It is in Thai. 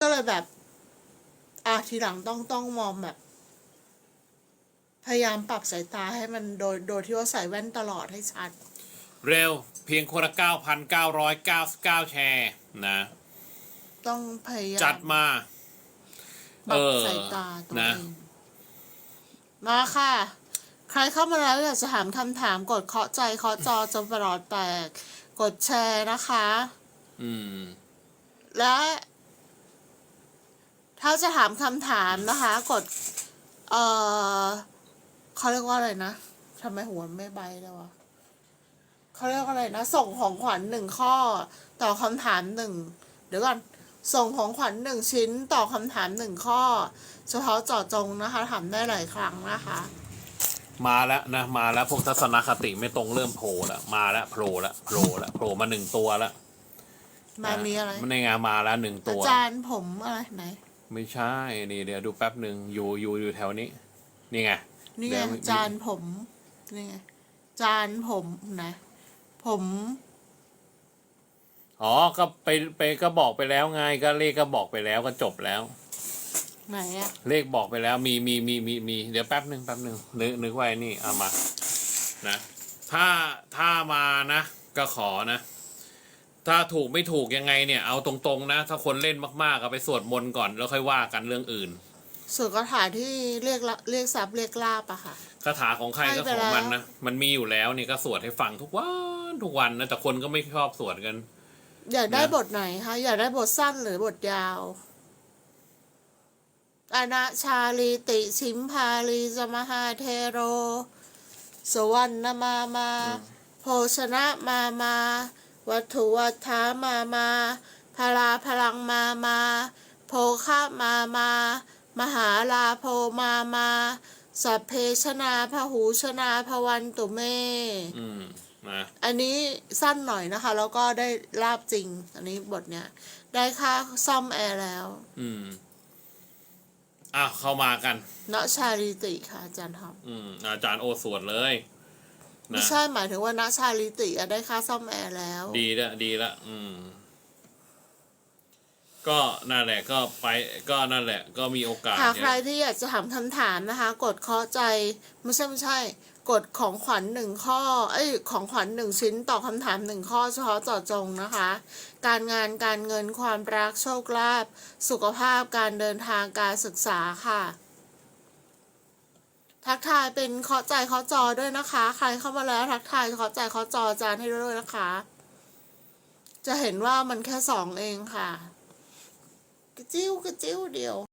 ก็เลยแบบอะทีหลังต้องต้องมองแบบ พยายามปรับสายตาให้มันโดยโดยที่ว่าใส่แว่นตลอดให้ชัด เร็วเพียงคนละ 9,999 แชร์นะ ต้องพยายามจัดมาปรับเออสายตาตัวนะเองมาค่ะ ใครเข้ามาแล้วอยากจะถามคำถามกดเคาะใจเคาะจอจนประหลอดแตก กดแชร์นะคะ อืม และ ถ้าจะถามคำถามนะคะ กด เออเขาเรียกว่าอะไรนะทำไมหัวไม่ใบเลยวะเขาเรียกว่าอะไรนะ ส่งของขวัญหนึ่งข้อ ต่อคำถามหนึ่งเดี๋ยวก่อนส่งของขวัญหนึ่งชิ้นต่อคำถามหนึ่งข้อ เฉพาะเจาะจงนะคะถามได้หลายครั้งนะคะ มาแล้วนะ มาแล้วพวกทัศนคติไม่ตรงเริ่มโผล่แล้วมาแล้วโผล่แล้วโผล่แล้วโผล่มาหนึ่งตัวแล้วมามีอะไรมันในงานมาแล้วหนึ่งอาตัวจารย์ผมอะไรไหน ไม่ใช่นี่เดี๋ยวดูแป๊บหนึ่งอยู่อยู่อยู่แถวนี้ นี่ไงนี่เดี๋ไงยวมีจานผมนี่ไงจานผมนะ ผม อ๋อก็ไปไปก็บอกไปแล้วไงก็เลขก็บอกไปแล้วก็จบแล้ว ไหนอะเลขบอกไปแล้วมีมีมีมีมีเดี๋ยวแป๊บหนึ่งแป๊บหนึ่งนึกนึกไว้นี่เอามา นะ ถ้าถ้ามานะ ก็ขอนะ ถ้าถูกไม่ถูกยังไงเนี่ยเอาตรงๆนะ ถ้าคนเล่นมากๆก็ไปสวดมนต์ก่อนแล้วค่อยว่ากันเรื่องอื่นส่วนคาถาที่เรียกละเรียกทรัพย์เรียกลาบอะค่ะคาถาของใครก็ของมันนะมันมีอยู่แล้วนี่ก็สวดให้ฟังทุกวันทุกวันนะแต่คนก็ไม่ชอบสวดกัน อยากได้นะบทไหนคะอยากได้บทสั้นหรือบทยาวอนาชาลีติชิมพาลีจมหาเทโร สวรรณมามา โภชนะมามา วัตถุวัฏฐามามาพลาพลังมามาโภคะมามา มหาลาโพมามา สัพเพชนาพหูชนาพวันตุเมอืมนะอันนี้สั้นหน่อยนะคะ แล้วก็ได้ลาบจริง อันนี้บทเนี้ย ได้ค่าซ่อมแอร์แล้ว อืมอะเข้ามากัน เนาะชาลิติค่ะอาจารย์ทอม อืมอาจารย์โอสวดเลย ไม่นะใช่หมายถึงว่าณชาลิติอะได้ค่าซ่อมแอร์แล้ว ดีละดีละอืม ก็นั่นแหละก็ไปก็นั่นแหละ ก็มีโอกาสหากเนี่ใครยที่อยากจะถามคำถามนะคะ กดเคาะใจไม่ใช่ไม่ใช่กดของขวัญหนึ่งข้อ เอ้ย ของขวัญหนึ่งชิ้นต่อคำถามหนึ่งข้อเฉพาะเจาะจงนะคะ การงานการเงินความรักโชคลาภสุขภาพการเดินทางการศึกษาค่ะ ทักทายเป็นเคาะใจเคาะจอด้วยนะคะ ใครเข้ามาแล้วทักทายเคาะใจเคาะจอจานให้ด้วยนะคะ จะเห็นว่ามันแค่สองเองค่ะ กระจิ้วกระจิ้วเดียว